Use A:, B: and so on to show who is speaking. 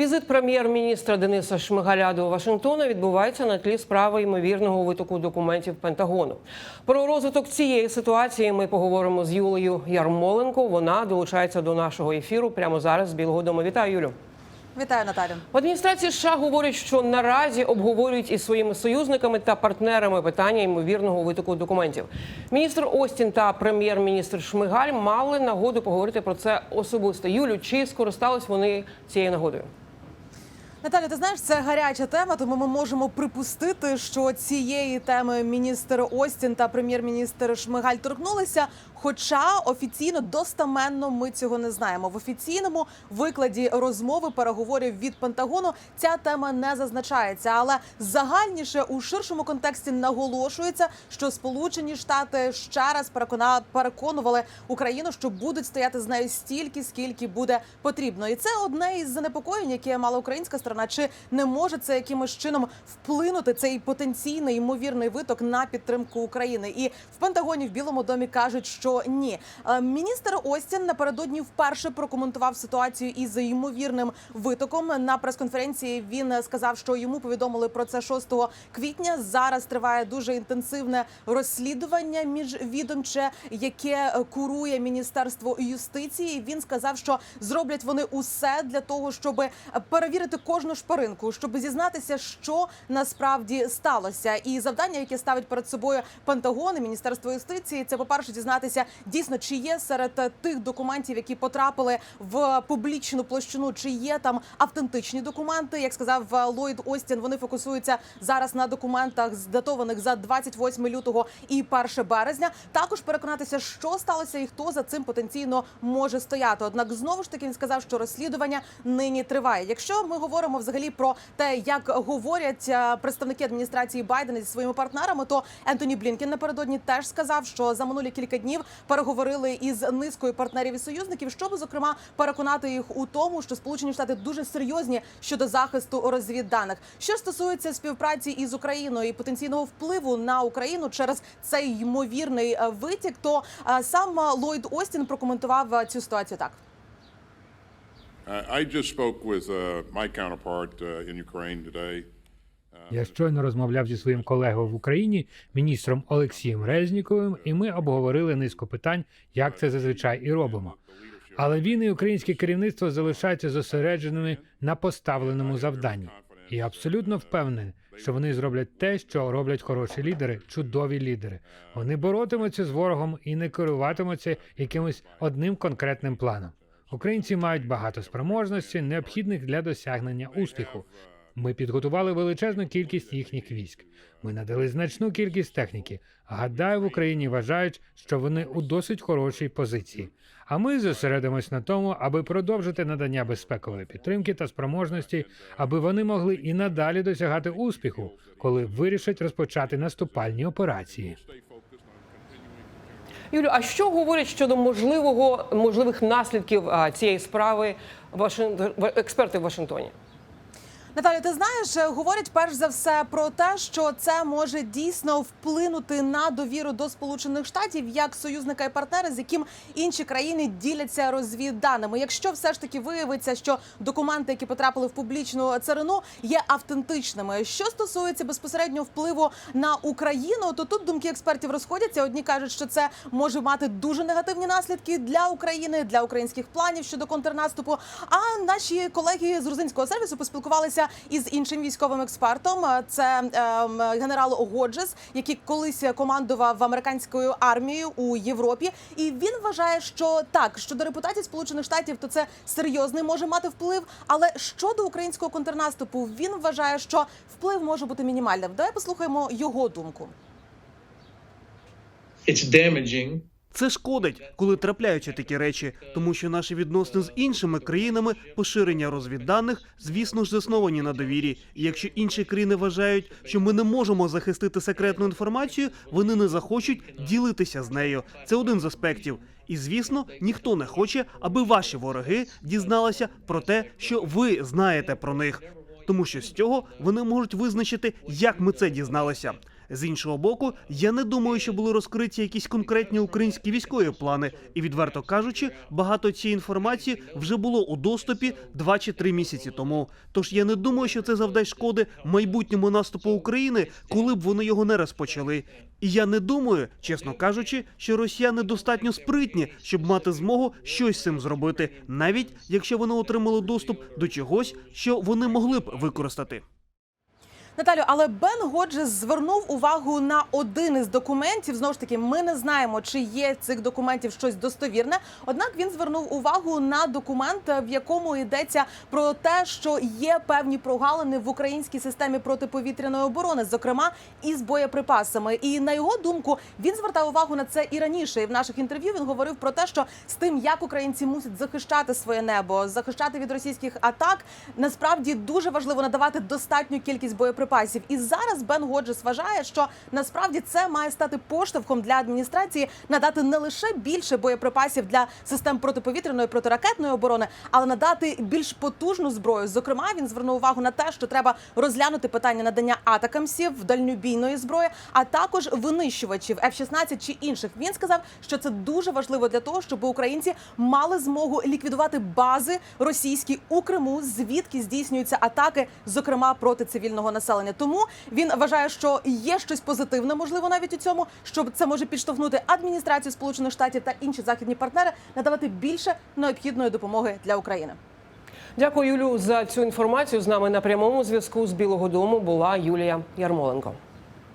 A: Візит прем'єр-міністра Дениса Шмигаля до Вашингтона відбувається на тлі справи ймовірного витоку документів Пентагону. Про розвиток цієї ситуації ми поговоримо з Юлею Ярмоленко. Вона долучається до нашого ефіру прямо зараз з Білого Дому. Вітаю, Юлю.
B: Вітаю, Наталю.
A: В адміністрації США говорять, що наразі обговорюють із своїми союзниками та партнерами питання ймовірного витоку документів. Міністр Остін та прем'єр-міністр Шмигаль мали нагоду поговорити про це особисто. Юлю, чи скористались вони цією нагодою?
B: Наталю, ти знаєш, це гаряча тема, тому ми можемо припустити, що цієї теми міністр Остін та прем'єр-міністр Шмигаль торкнулися. Хоча офіційно достаменно ми цього не знаємо. В офіційному викладі розмови переговорів від Пентагону ця тема не зазначається, але загальніше у ширшому контексті наголошується, що Сполучені Штати ще раз переконували Україну, що будуть стояти з нею стільки, скільки буде потрібно, і це одне із занепокоєнь, яке мала українська сторона. Чи не може це якимось чином вплинути цей потенційний ймовірний виток на підтримку України? І в Пентагоні в Білому домі кажуть, що ні. Е, Міністр Остін напередодні вперше прокоментував ситуацію із ймовірним витоком. На прес-конференції він сказав, що йому повідомили про це 6 квітня. Зараз триває дуже інтенсивне розслідування міжвідомче, яке курує міністерство юстиції. Він сказав, що зроблять вони усе для того, щоб перевірити кожну шпаринку, щоб зізнатися, що насправді сталося. І завдання, яке ставить перед собою Пентагон і Міністерство юстиції, це по перше дізнатися дійсно, чи є серед тих документів, які потрапили в публічну площину, чи є там автентичні документи. Як сказав Ллойд Остін, вони фокусуються зараз на документах, здатованих за 28 лютого і 1 березня. Також переконатися, що сталося і хто за цим потенційно може стояти. Однак знову ж таки він сказав, що розслідування нині триває. Якщо ми говоримо взагалі про те, як говорять е, представники адміністрації Байдена зі своїми партнерами, то Ентоні Блінкен напередодні теж сказав, що за минулі кілька днів переговорили із низкою партнерів і союзників, щоб зокрема переконати їх у тому, що Сполучені Штати дуже серйозні щодо захисту розвідданих. Що стосується співпраці із Україною і потенційного впливу на Україну через цей ймовірний е, витік, то е, сам Ллойд Остін прокоментував цю ситуацію так.
C: I I just spoke with uh, my counterpart uh, in Ukraine today.
D: Я щойно розмовляв зі своїм колегою в Україні, міністром Олексієм Резніковим, і ми обговорили низку питань, як це зазвичай і робимо. Але він і українське керівництво залишаються зосередженими на поставленому завданні. І я абсолютно впевнений, що вони зроблять те, що роблять хороші лідери, чудові лідери. Вони боротимуться з ворогом і не керуватимуться якимось одним конкретним планом. Українці мають багато спроможностей, необхідних для досягнення успіху. Ми підготували величезну кількість їхніх військ. Ми надали значну кількість техніки. Гадаю, в Україні вважають, що вони у досить хорошій позиції. А ми зосередимось на тому, аби продовжити надання безпекової підтримки та спроможності, аби вони могли і надалі досягати успіху, коли вирішать розпочати наступальні операції.
A: Юлю, а що говорять щодо можливого можливих наслідків цієї справи експерти в Вашингтоні?
B: Наталю, ти знаєш, е, говорять перш за все про те, що це може дійсно вплинути на довіру до Сполучених Штатів як союзника і партнера, з яким інші країни діляться розвідданими. Якщо все ж таки виявиться, що документи, які потрапили в публічну царину, є автентичними. Що стосується безпосередньо впливу на Україну, то тут думки експертів розходяться. Одні кажуть, що це може мати дуже негативні наслідки для України, для українських планів щодо контрнаступу. А наші колеги з грузинського сервісу поспілкувалися із іншим військовим експертом. Це ем, генерал Годжес, який колись командував американською армією у Європі. І він вважає, що так щодо репутації Сполучених Штатів, то це серйозний може мати вплив. Але щодо українського контрнаступу, він вважає, що вплив може бути мінімальним. Давай послухаємо його думку.
E: it's damaging
F: Це шкодить, коли трапляються такі речі, тому що наші відносини з іншими країнами, поширення розвідданих, звісно ж, засновані на довірі. І якщо інші країни вважають, що ми не можемо захистити секретну інформацію, вони не захочуть ділитися з нею. Це один з аспектів. І звісно, ніхто не хоче, аби ваші вороги дізналися про те, що ви знаєте про них, тому що з цього вони можуть визначити, як ми це дізналися. З іншого боку, я не думаю, що були розкриті якісь конкретні українські військові плани, і відверто кажучи, багато цієї інформації вже було у доступі два чи три місяці тому. Тож я не думаю, що це завдасть шкоди майбутньому наступу України, коли б вони його не розпочали. І я не думаю, чесно кажучи, що росіяни достатньо спритні, щоб мати змогу щось з цим зробити, навіть якщо вони отримали доступ до чогось, що вони могли б використати.
B: Наталю, але Бен Годжес звернув увагу на один із документів. Знову ж таки, ми не знаємо, чи є цих документів щось достовірне. Однак він звернув увагу на документ, в якому йдеться про те, що є певні прогалини в українській системі протиповітряної оборони, зокрема із боєприпасами. І на його думку, він звертав увагу на це і раніше. І в наших інтерв'ю він говорив про те, що з тим, як українці мусять захищати своє небо, захищати від російських атак, насправді дуже важливо надавати достатню кількість боєприпасів. І зараз Бен Годжес вважає, що насправді це має стати поштовхом для адміністрації надати не лише більше боєприпасів для систем протиповітряної протиракетної оборони, але надати більш потужну зброю. Зокрема, він звернув увагу на те, що треба розглянути питання надання атакамсів, дальнобійної зброї, а також винищувачів F-16 чи інших. Він сказав, що це дуже важливо для того, щоб українці мали змогу ліквідувати бази російські у Криму, звідки здійснюються атаки, зокрема проти цивільного населення. Тому він вважає, що є щось позитивне, можливо, навіть у цьому, що це може підштовхнути адміністрацію Сполучених Штатів та інші західні партнери надавати більше необхідної допомоги для України.
A: Дякую, Юлю, за цю інформацію. З нами на прямому зв'язку з Білого Дому була Юлія Ярмоленко.